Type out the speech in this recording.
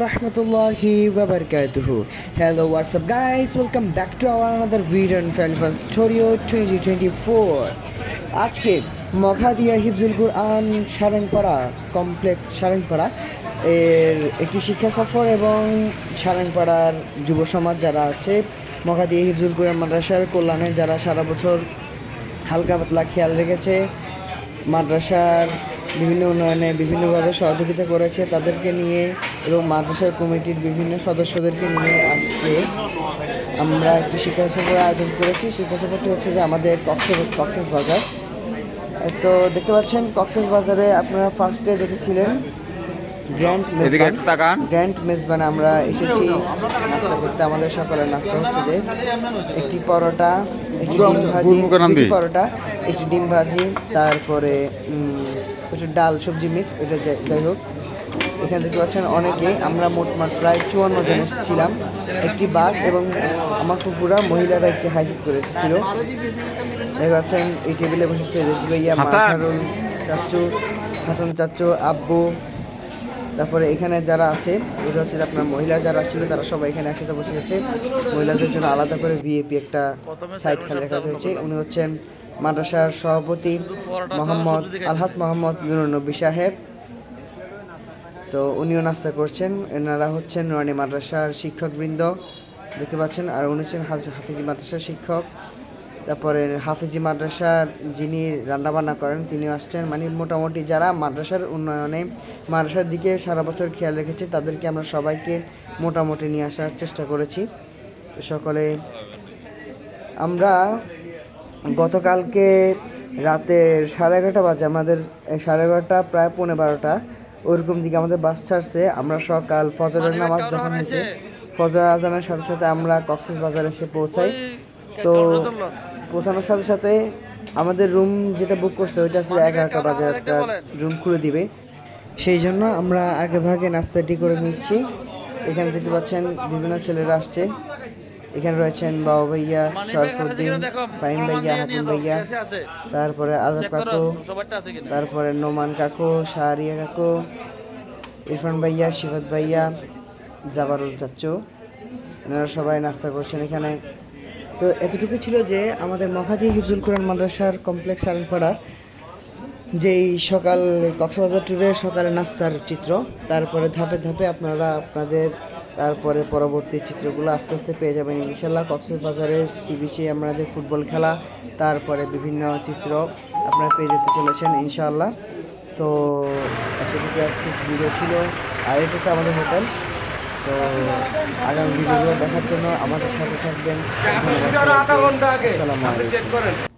Rahmatullahi wa barakatuhu. Hello, what's up, guys? Welcome back to our another video in Fan Fun Studio 2024. আজকে মখাদিয়া হিফজুল কুরআন সারেংপাড়া complex সারেংপাড়া এর একটি শিক্ষা সফর এবং সারেংপাড়ার যুব সমাজ যারা আছে মখাদিয়া হিফজুল কুরআন মাদ্রাসার কল্যাণে যারা সারা বছর হালকা পাতলা খেয়াল রেখেছে মাদ্রাসার বিভিন্ন উন্নয়নে বিভিন্নভাবে সহযোগিতা করেছে তাদেরকে নিয়ে এবং মাদ্রাসার কমিটির বিভিন্ন সদস্যদেরকে নিয়ে আজকে আমরা একটি শিক্ষা সফরের আয়োজন করেছি। শিক্ষা সফরটি হচ্ছে যে আমাদের কক্সেস কক্সেস বাজার। তো দেখতে পাচ্ছেন কক্সেস বাজারে আপনারা ফার্স্টে দেখেছিলেন গ্র্যান্ড মেজবান গ্র্যান্ড মেজবান আমরা এসেছি। নাস্তা করতে। আমাদের সকালের নাস্তা হচ্ছে যে একটি পরোটা একটি ডিম ভাজি। পরোটা একটি ডিম ভাজি তারপরে একটু ডাল সবজি মিক্স এটা যাই- হোক এখান থেকে পাচ্ছেন অনেকে আমরা মোটমাট প্রায় চুয়ান্ন জন এসেছিলাম একটি বাস এবং আমার ফুপুরা মহিলারা একটি হাইসিট করে এসেছিল দেখা যাচ্ছেন এই টেবিলে বসেছে হাসান। মাসারুল চাচু হাসান চাচু আব্বু তারপরে এখানে যারা আছে, এটা হচ্ছে আপনার মহিলা যারা ছিল, তারা সবাই এখানে একসাথে বসে গেছে। মহিলাদের জন্য আলাদা করে ভিএপি একটা সাইড খালি রাখা হয়েছে। উনি হচ্ছেন মাদ্রাসার সভাপতি মোহাম্মদ আলহাজ মোহাম্মদ নুরনবী সাহেব। তো উনিও নাস্তা করছেন। এনারা হচ্ছেন রানী মাদ্রাসার শিক্ষকবৃন্দ, দেখতে পাচ্ছেন। আর উনি হচ্ছেন হাজ- হাফিজি মাদ্রাসার শিক্ষক। তারপরে হাফিজি মাদ্রাসার যিনি রান্নাবান্না করেন, তিনিও আসছেন। মানে মোটামুটি যারা মাদ্রাসার উন্নয়নে মাদ্রাসার দিকে সারা বছর খেয়াল রেখেছে, তাদেরকে আমরা সবাইকে মোটামুটি নিয়ে আসার চেষ্টা করেছি। সকলে, আমরা গতকালকে রাতে সাড়ে এগারোটা বাজে, আমাদের সাড়ে এগারোটা, প্রায় পৌনে বারোটা, ওরকম দিকে আমাদের বাস ছাড়ছে। আমরা সকাল ফজরের নামাজ যখন হয়েছে, ফজর আজানের সাথে সাথে আমরা কক্সেস বাজার এসে পৌঁছাই। তো পৌঁছানোর সাথে সাথে আমাদের রুম যেটা বুক করছে ওইটা আছে এগারোটা বাজে একটা রুম খুলে দিবে। সেই জন্য আমরা আগে ভাগে নাস্তাটি করে নিচ্ছি। এখানে দেখতে পাচ্ছেন বিভিন্ন ছেলেরা আসছে। এখানে রয়েছেন বাবা ভাইয়া শরফুদ্দিন ফাহিম ভাইয়া হাকিম ভাইয়া তারপরে আজব কাকু তারপরে নোমান কাকু শাহরিয়া কাকু ইরফান ভাইয়া শিফাত ভাইয়া জাবারুল চাচ্চু। এনারা সবাই নাস্তা করছেন এখানে। তো এতটুকু ছিল যে আমাদের মখাদি হিফজুল কোরআন মাদ্রাসার কমপ্লেক্স সারেনপাড়া যেই সকাল কক্সবাজার ট্যুরের সকালে নাস্তার চিত্র। তারপরে ধাপে ধাপে আপনারা আপনাদের তারপরে পরবর্তী চিত্রগুলো আস্তে আস্তে পেয়ে যাবেন ইনশাল্লাহ। কক্সবাজারে সি বিচে আমাদের ফুটবল খেলা, তারপরে বিভিন্ন চিত্র আপনারা পেয়ে যেতে চলেছেন ইনশাআল্লাহ তো এতটুকু অ্যাক্সেস ভিডিও ছিল। আর এটা হচ্ছে আমাদের হোটেল তো আগামী ভিডিওগুলো দেখার জন্য আমাদের সাথে থাকবেন। আসসালামু আলাইকুম।